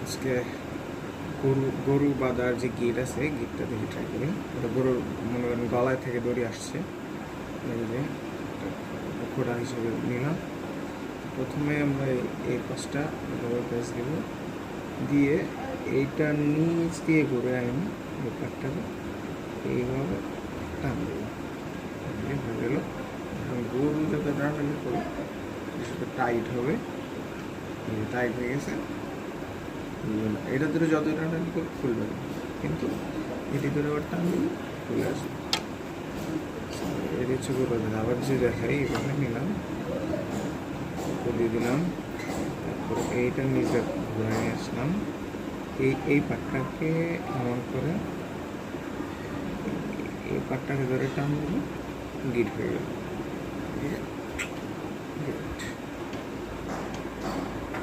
আজকে গরু গরু বাঁধার যে গিট আছে, গিটটা দেখে ট্রাই করি। ওটা গরুর মনে করেন গলায় থেকে দড়ি আসছে। খোড়া হিসেবে নিলাম। প্রথমে আমরা এই- পাশটা প্রেস দেব। দিয়ে এইটা নিচ দিয়ে ঘুরে আনি এই পাটটাকে এইভাবে টান দেবো। হয়ে গেল। গরু যত টানাটানি করি টাইট হবে। টাইট হয়ে গেছে? এটা ধরে যত টানাটানি করে খুলবে। কিন্তু এটি ধরে টান খুলে আসবে। এটি হচ্ছে গরু বাঁধা। আবার যে দেখাই, এখানে নিলাম, দিয়ে দিলাম। তারপর এইটা নিচে ঘুরে নিয়ে আসলাম, এই এই পাটটাকে এমন করে, এই পাটটাকে ধরে টান দিলে গিট হয়ে গেল ঠিক আছে